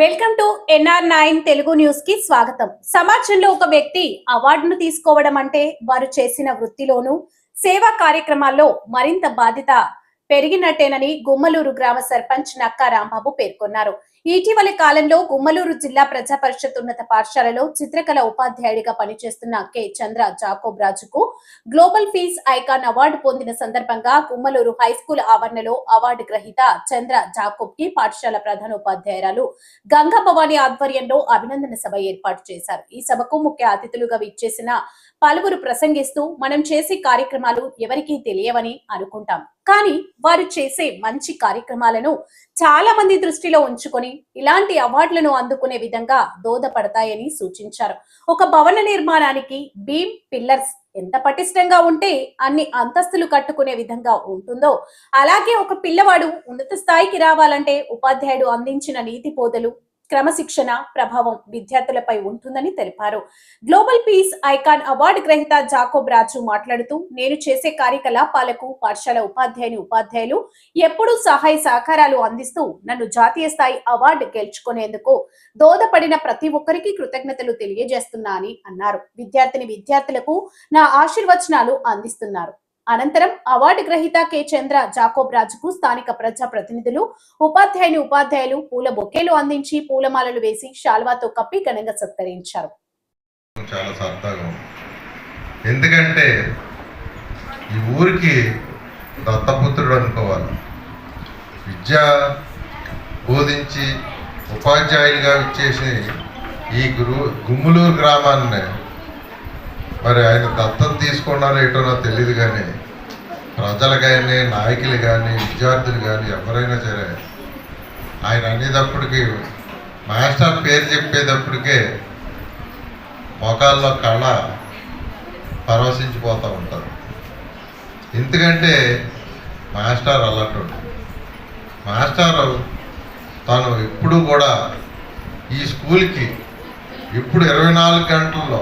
Welcome to NR nine Telugu న్యూస్కి స్వాగతం. సమాజంలో ఒక వ్యక్తి అవార్డును తీసుకోవడం అంటే వారు చేసిన వృత్తిలోనూ సేవా కార్యక్రమాల్లో మరింత బాధ్యత పెరిగినట్టేనని గుమ్మలూరు గ్రామ సర్పంచ్ నక్కా రాంబాబు పేర్కొన్నారు. ఇటీవలి కాలంలో గుమ్మలూరు జిల్లా ప్రజా పరిషత్ ఉన్నత పాఠశాలలో చిత్రకళ ఉపాధ్యాయుడిగా పనిచేస్తున్న కె. చంద్ర జాకోబ్ రాజుకు గ్లోబల్ ఫీజ్ ఐకాన్ అవార్డు పొందిన సందర్భంగా గుమ్మలూరు హై స్కూల్ ఆవరణలో అవార్డు గ్రహీత చంద్ర జాకోబ్కి పాఠశాల ప్రధాన ఉపాధ్యాయురాలు గంగా భవాని ఆధ్వర్యంలో అభినందన సభ ఏర్పాటు చేశారు. ఈ సభకు ముఖ్య అతిథులుగా విచ్చేసిన పలువురు ప్రసంగిస్తూ మనం చేసే కార్యక్రమాలు ఎవరికీ తెలియవని అనుకుంటాం. కానీ వారు చేసే మంచి కార్యక్రమాలను చాలా మంది దృష్టిలో ఉంచుకొని ఇలాంటి అవార్డులను అందుకునే విధంగా దోదపడతాయని సూచించారు. ఒక భవన నిర్మాణానికి బీమ్ పిల్లర్స్ ఎంత పటిష్టంగా ఉంటే అన్ని అంతస్తులు కట్టుకునే విధంగా ఉంటుందో అలాగే ఒక పిల్లవాడు ఉన్నత స్థాయికి రావాలంటే ఉపాధ్యాయుడు అందించిన నీతి బోధలు క్రమశిక్షణ ప్రభావం విద్యార్థులపై ఉంటుందని తెలిపారు. గ్లోబల్ పీస్ ఐకాన్ అవార్డు గ్రహీత జాకోబ్ రాజు మాట్లాడుతూ నేను చేసే కార్యకలాపాలకు పాఠశాల ఉపాధ్యాయుని ఉపాధ్యాయులు ఎప్పుడూ సహాయ సహకారాలు అందిస్తూ నన్ను జాతీయ స్థాయి అవార్డు గెలుచుకునేందుకు దోదపడిన ప్రతి ఒక్కరికి కృతజ్ఞతలు తెలియజేస్తున్నా అని అన్నారు. విద్యార్థిని విద్యార్థులకు నా ఆశీర్వచనాలు అందిస్తున్నారు. అనంతరం అవార్డు గ్రహీత కె. చంద్ర జాకోబ్ రాజుకు స్థానిక ప్రజా ప్రతినిధులు ఉపాధ్యాయుని ఉపాధ్యాయులు పూల బొకేలు అందించి పూలమాలలు వేసి శాల్వాతో కప్పి ఘనంగా సత్కరించారు. చాలా సరదాగా ఎందుకంటే ఈ ఊరికి దత్తపుత్రుడు అనుకోవాలి. విద్య బోధించి ఉపాధ్యాయులుగా ఇచ్చేసి ఈ గురు గుమ్ములూరు గ్రామాన్ని మరి ఆయన దత్తం తీసుకున్నారో ఏటో నాకు తెలియదు కానీ ప్రజలు కానీ నాయకులు కానీ విద్యార్థులు కానీ ఎవరైనా సరే ఆయన అనేటప్పటికీ మాస్టర్ పేరు చెప్పేటప్పటికే మొఖాల్లో కళ పరవశించిపోతూ ఉంటారు. ఎందుకంటే మాస్టర్ అలాంటి మాస్టర్ తను ఎప్పుడు కూడా ఈ స్కూల్కి ఇప్పుడు ఇరవై నాలుగు గంటల్లో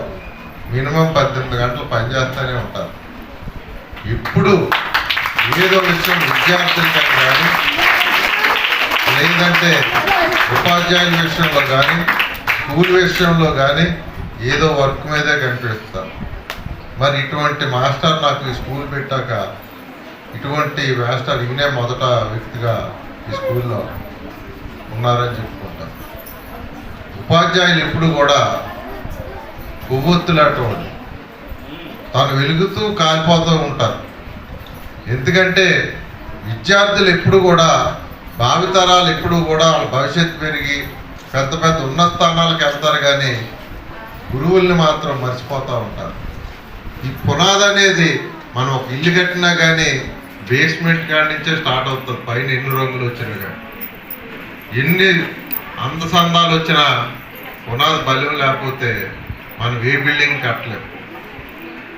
మినిమం పద్దెనిమిది గంటలు పనిచేస్తూనే ఉంటారు. ఇప్పుడు ఏదో విషయం విద్యార్థులకి కానీ లేదంటే ఉపాధ్యాయుల విషయంలో కానీ స్కూల్ విషయంలో కానీ ఏదో వర్క్ మీదే కనిపిస్తారు మరి ఇటువంటి మాస్టర్ నాకు ఈ స్కూల్ పెట్టాక ఇటువంటి మాస్టర్ ఈయనే మొదట వ్యక్తిగా ఈ స్కూల్లో ఉన్నారని చెప్పుకుంటాను ఉపాధ్యాయులు ఎప్పుడు కూడా కొవ్వొత్తులాంటి తాను వెలుగుతూ కాలిపోతూ ఉంటారు. ఎందుకంటే విద్యార్థులు ఎప్పుడు కూడా భావితరాలు ఎప్పుడు కూడా వాళ్ళ భవిష్యత్తు పెరిగి పెద్ద పెద్ద ఉన్నత స్థానాలకు వెళ్తారు కానీ గురువుల్ని మాత్రం మర్చిపోతూ ఉంటారు. ఈ పునాది అనేది మనం ఒక ఇల్లు కట్టినా కానీ బేస్మెంట్ కాడి నుంచే స్టార్ట్ అవుతుంది. పైన ఎన్ని రంగులు వచ్చినా కానీ. ఎన్ని అందసందాలు వచ్చినా పునాది బలం లేకపోతే మనం ఏ బిల్డింగ్ కట్టలేం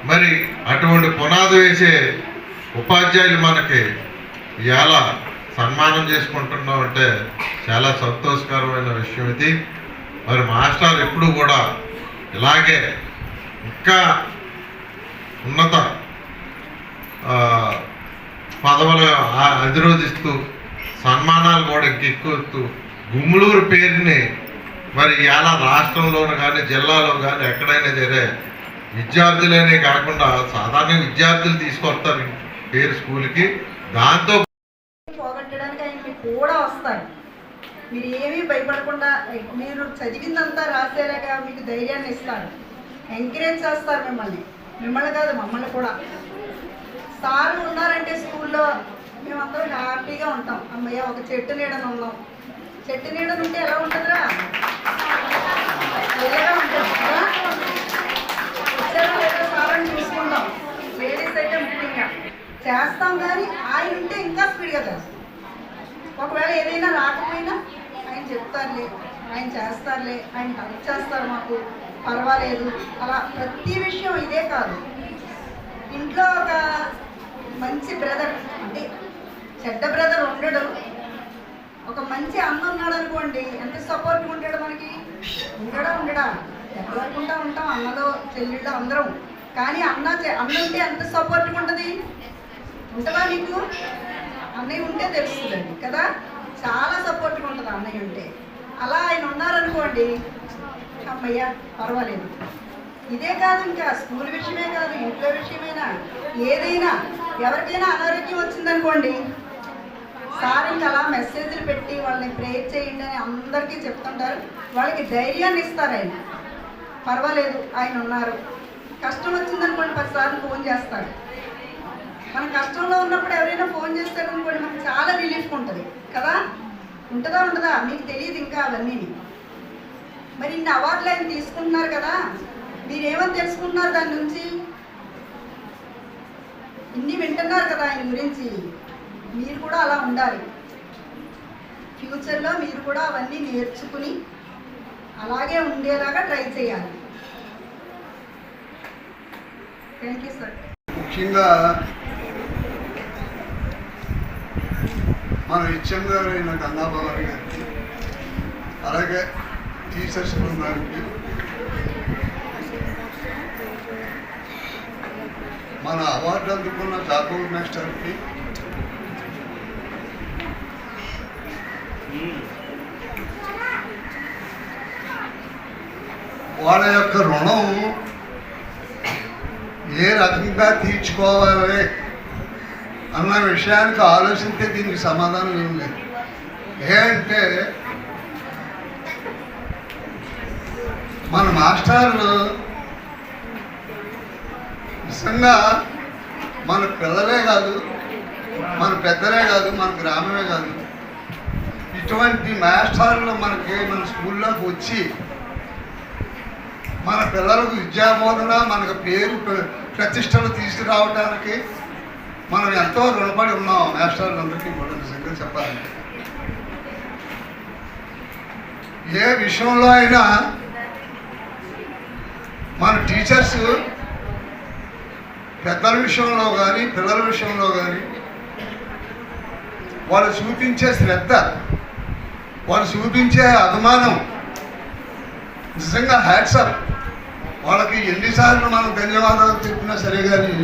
మరి అటువంటి పునాది వేసే ఉపాధ్యాయులు మనకి ఇవాళ సన్మానం చేసుకుంటున్నాం అంటే చాలా సంతోషకరమైన విషయం ఇది. మరి మాస్టర్ ఎప్పుడు కూడా ఇలాగే ఇంకా ఉన్నత పదవులు అధిరోధిస్తూ సన్మానాలు కూడా ఇంక గుమ్ములూరు పేరుని మరి ఇలా రాష్ట్రంలోనూ కానీ జిల్లాలో కానీ ఎక్కడైనా సరే విద్యార్థులనే కాకుండా సాధారణ విద్యార్థులు తీసుకొస్తారు పేరు స్కూల్కి. దాంతో పోగొట్టడానికి ఆయన మీకు కూడా వస్తారు. మీరు ఏమీ భయపడకుండా మీరు చదివిందంతా రాసేలాగా మీకు ధైర్యాన్ని ఇస్తారు. ఎంకరేజ్ చేస్తారు మిమ్మల్ని. మిమ్మల్ని కాదు మమ్మల్ని కూడా. సార్ ఉన్నారంటే స్కూల్లో మేమందరం హ్యాపీగా ఉంటాం. అమ్మయ్య ఒక చెట్టు నీడను ఉన్నాం. చెట్టు నీడను ఉంటే ఎలా ఉంటుందిరా? ఉంటుంది చూసుకుంటాం. లేడీస్ అయితే ముఖ్యంగా. చేస్తాం కానీ ఆయన ఉంటే ఇంకా స్పీడ్గా చేస్తాం. ఒకవేళ ఏదైనా రాకపోయినా ఆయన చెప్తారులే ఆయన చేస్తారులే ఆయన హెల్ప్ చేస్తారు మాకు పర్వాలేదు. అలా ప్రతి విషయం ఇదే కాదు. ఇంట్లో ఒక మంచి బ్రదర్ అంటే చెడ్డ బ్రదర్ ఉండడు. ఒక మంచి అన్న ఉన్నాడు అనుకోండి ఎంత సపోర్ట్ ఉంటాడు మనకి? ఉండడా ఉండడా. ఎక్కడనుకుంటా ఉంటాం. అన్నలో చెల్లెళ్ళు అందరం. కానీ అన్న అన్న ఉంటే ఎంత సపోర్ట్గా ఉంటుంది? ఉంటుందా నీకు? అన్నయ్య ఉంటే తెలుస్తుందండి కదా? చాలా సపోర్ట్గా ఉంటుంది అన్నయ్య ఉంటే. అలా ఆయన ఉన్నారనుకోండి అమ్మయ్య పర్వాలేదు. ఇదే కాదు ఇంకా స్కూల్ విషయమే కాదు ఇంట్లో విషయమైనా ఏదైనా ఎవరికైనా అనారోగ్యం వచ్చిందనుకోండి సార్ ఇంకా అలా మెసేజ్లు పెట్టి వాళ్ళని ప్రేయర్ చేయండి అని అందరికీ చెప్తుంటారు. వాళ్ళకి ధైర్యాన్ని ఇస్తారు ఆయన. పర్వాలేదు ఆయన ఉన్నారు. కష్టం వచ్చిందనుకోండి పదిసార్లు ఫోన్ చేస్తారు మన కష్టంలో ఉన్నప్పుడు ఎవరైనా ఫోన్ చేస్తారనుకోండి మనకు చాలా రిలీఫ్ ఉంటుంది. కదా? ఉంటుందా ఉండదా? మీకు తెలియదు ఇంకా అవన్నీ. మరి ఇన్ని అవార్డులు ఆయన తీసుకుంటున్నారు కదా? మీరేమని తెలుసుకుంటున్నారు దాని నుంచి? ఇన్ని వింటున్నారు కదా ఆయన గురించి? మీరు కూడా అలా ఉండాలి. ఫ్యూచర్లో మీరు కూడా అవన్నీ నేర్చుకుని అలాగే ఉండేలాగా ట్రై చేయాలి. ముఖ్యంగా మన హెచ్ఎం గారు అయిన గంగాభవాని గారికి అలాగే టీచర్స్ బృందానికి మన అవార్డు అందుకున్న జాకోబ్ మాస్టర్కి వాళ్ళ యొక్క రుణం ఏ రకంగా తీర్చుకోవాలి? అన్న విషయానికి ఆలోచిస్తే దీనికి సమాధానం ఏం లేదు. ఏంటంటే మన మాస్టర్లు నిజంగా మన పిల్లలే కాదు మన పెద్దలే కాదు మన గ్రామమే కాదు. ఇటువంటి మాస్టర్లు మనకి మన స్కూల్లోకి వచ్చి మన పిల్లలకు విద్యాబోధన మనకు పేరు ప్రతిష్టను ప్రతిష్టలు తీసుకురావడానికి మనం ఎంతో రుణపడి ఉన్నాం. మాస్టర్లందరికీ కూడా నిజంగా చెప్పాలంటే. ఏ విషయంలో అయినా మన టీచర్స్ పెద్దల విషయంలో కానీ పిల్లల విషయంలో కానీ వాళ్ళు చూపించే శ్రద్ధ వాళ్ళు చూపించే అభిమానం నిజంగా హ్యాట్సప్ వాళ్ళకి ఎన్నిసార్లు మనం ధన్యవాదాలు చెప్పినా సరే కానీ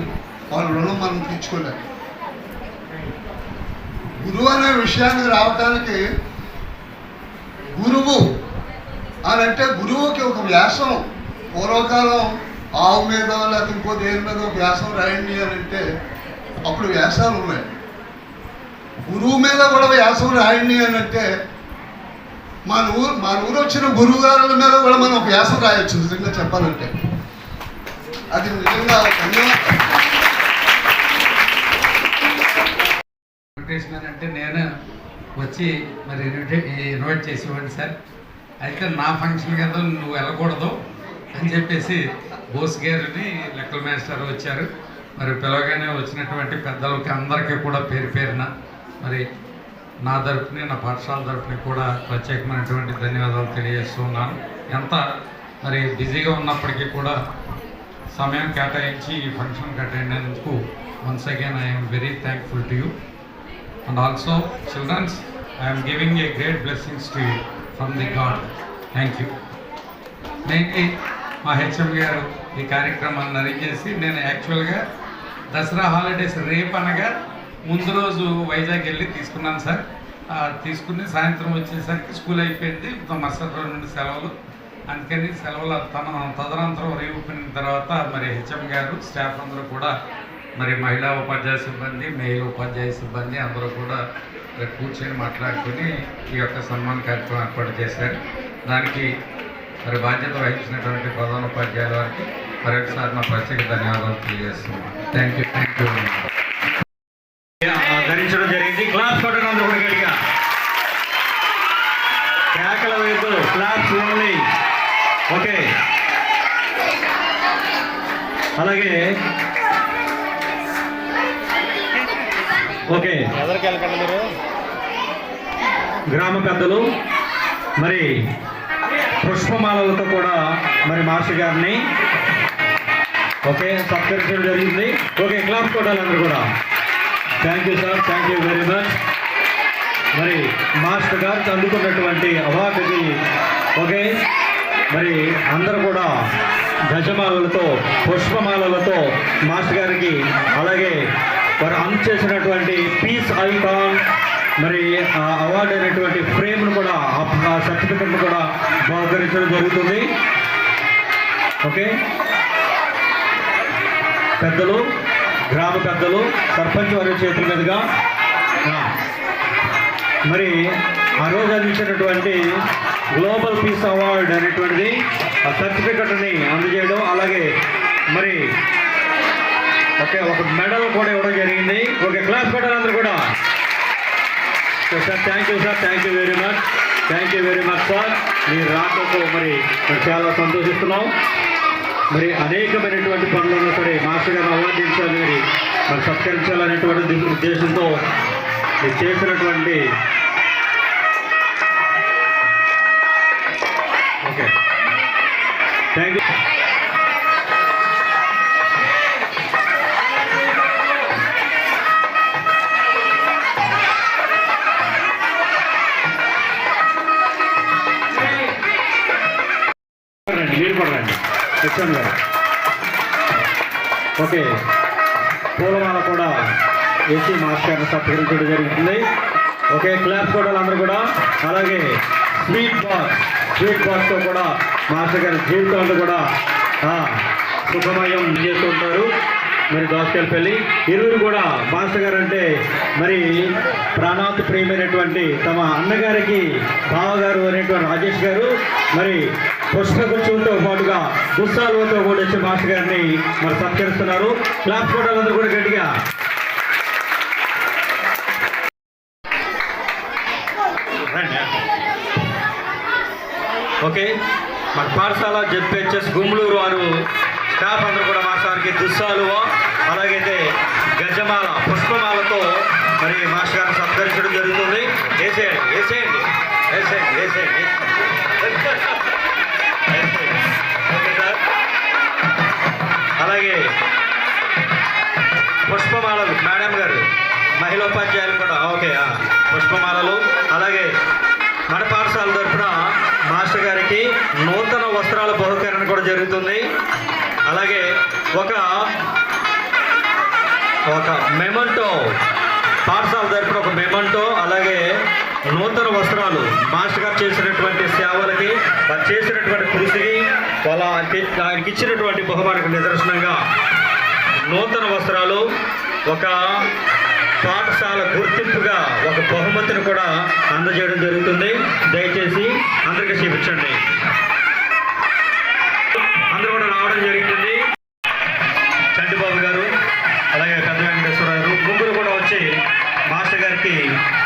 వాళ్ళ రుణం మనం తీర్చుకోలేము. గురువు అనే విషయానికి రావటానికి గురువు అని అంటే గురువుకి ఒక వ్యాసం. పూర్వకాలం ఆవు మీద లేకపోతే ఇంకో దేని మీద ఒక వ్యాసం రాయండి అని అంటే అప్పుడు వ్యాసాలు ఉన్నాయి. గురువు మీద కూడా వ్యాసం రాయండి అని అంటే మన ఊరు మన ఊరు వచ్చిన గురువు గారుల మీద కూడా మనం ఒక వ్యాసం రాయొచ్చు నిజంగా చెప్పాలంటే. అది నిజంగా ధన్యవాదాలు అంటే నేను వచ్చి మరి ఇన్వైట్ చేసేవాడిని సార్. అయితే నా ఫంక్షన్ కదా నువ్వు వెళ్ళకూడదు అని చెప్పేసి బోస్ గారిని లెక్కల మేస్టర్ వచ్చారు. మరి పిలవగానే వచ్చినటువంటి పెద్దలకి అందరికీ కూడా పేరు పేరున మరి నా తరపుని నా పాఠశాల తరఫుని కూడా ప్రత్యేకమైనటువంటి ధన్యవాదాలు తెలియజేస్తున్నాను. ఎంత మరి బిజీగా ఉన్నప్పటికీ కూడా సమయం కేటాయించి ఈ ఫంక్షన్ అటెండ్ అయినందుకు once again I'm very thankful to you and also childrens I'm giving a great blessings to you from the God thank you నేను మా హెచ్ఎం గారు ఈ కార్యక్రమాన్ని అరేంజ్ చేసి నేను యాక్చువల్గా దసరా హాలిడేస్ రేపు అనగా ముందు రోజు వైజాగ్ వెళ్ళి తీసుకున్నాను సార్. తీసుకుని సాయంత్రం వచ్చేసరికి స్కూల్ అయిపోయింది. మరుసటి రోజు నుండి సెలవులు. అందుకని సెలవుల తన తదనంతరం రీఓపెనింగ్ తర్వాత మరి హెచ్ఎం గారు స్టాఫ్ అందరూ కూడా మరి మహిళా ఉపాధ్యాయ సిబ్బంది మెయిల్ ఉపాధ్యాయ సిబ్బంది అందరూ కూడా కూర్చొని మాట్లాడుకుని ఈ యొక్క సన్మాన కార్యక్రమం ఏర్పాటు చేశారు. దానికి మరి బాధ్యత వహించినటువంటి ప్రధాన ఉపాధ్యాయుల వారికి మరొకసారి నా ప్రత్యేక ధన్యవాదాలు తెలియజేస్తున్నాను. థ్యాంక్ యూ థ్యాంక్ యూ ధరించడం జరిగింది. క్లాస్ కొట్టడం అందరూ కూడా కేకల వైపు క్లాస్ ఓన్లీ ఓకే. అలాగే. ఓకే. గ్రామ పెద్దలు మరి పుష్పమాలలతో కూడా మరి మాస్టర్ గారిని ఓకే సత్కరించడం జరిగింది. ఓకే క్లాప్ కొట్టాలి అందరు కూడా. Thank you sir thank you very much మరి మాస్టర్ గారు అందుకున్నటువంటి అవార్డుకి ఓకే మరి అందరూ కూడా గజమాలలతో పుష్పమాలలతో మాస్టర్ గారికి అలాగే వారు అందచేసినటువంటి పీస్ ఐకాన్ మరి ఆ అవార్డు అయినటువంటి ఫ్రేమ్ను కూడా ఆ సర్టిఫికెట్ను కూడా బహుకరించడం జరుగుతుంది. ఓకే పెద్దలు గ్రామ పెద్దలు సర్పంచ్ వారి చేతుల మీదుగా. మరి ఆ రోజు అందించినటువంటి గ్లోబల్ పీస్ అవార్డ్ అనేటువంటిది ఆ సర్టిఫికెట్ని అందజేయడం అలాగే మరి ఓకే ఒక మెడల్ కూడా ఇవ్వడం జరిగింది. ఓకే క్లాస్ కొట్టాలి అందరు కూడా. So sir thank you sir thank you very much thank you very much sir మీరు రాకతో మరి చాలా సంతోషిస్తున్నాం. మరి అనేకమైనటువంటి పనులను సరే మాస్టర్ గారు అవార్డించాలి మరి మరి సత్కరించాలనేటువంటి ఉద్దేశంతో చేసినటువంటి ఓకే. థ్యాంక్ యూ వేసి సత్కరించడం జరుగుతుంది ఓకే క్లాస్ కూడా అందరూ కూడా. అలాగే స్వీట్ బాక్స్ స్వీట్ బాక్స్తో కూడా మాస్టర్ గారి జీవితాలు కూడా సుఖమయం చేస్తూ ఉంటారు. మరి పెళ్ళి ఇరువురు కూడా మాస్టర్ గారు అంటే మరి ప్రాణాత్ ప్రియమైనటువంటి తమ అన్నగారికి బావగారు అనేటువంటి రాజేష్ గారు. మరి పుష్పగుచ్చులతో పాటుగా దుస్సాలువతో కూడా వచ్చి మాస్టర్ గారిని మరి సత్కరిస్తున్నారు. క్లాప్ ఫోటోలందరూ కూడా గట్టిగా ఓకే. మన పాఠశాల జెడ్పిహెచ్ఎస్ గుమ్లూరు వారు స్టాఫ్ అందరూ కూడా మా సార్కి దుస్సాలు. అలాగైతే గజమాల పుష్పమాలతో మరి మాస్టర్ గారిని సత్కరించడం జరుగుతుంది. వేసేయండి వేసేయండి వేసేయండి వేసేయండి. Okay sir. అలాగే పుష్పమాలలు మేడం గారు మహిళా ఉపాధ్యాయులు కూడా. ఓకే ఆ, పుష్పమాలలు. అలాగే ఒక ఒక మెమంటో. పాఠశాల తరపున ఒక మెమంటో అలాగే నూతన వస్త్రాలు. మాస్టర్ గారు చేసినటువంటి సేవలకి వారు చేసినటువంటి కృషికి వాళ్ళ ఆయనకి ఇచ్చినటువంటి బహుమానికి నిదర్శనంగా నూతన వస్త్రాలు ఒక పాఠశాల గుర్తింపుగా ఒక బహుమతిని కూడా అందజేయడం జరుగుతుంది. దయచేసి అందరికీ చూపించండి. అందరూ కూడా రావడం జరుగుతుంది మాస్టర్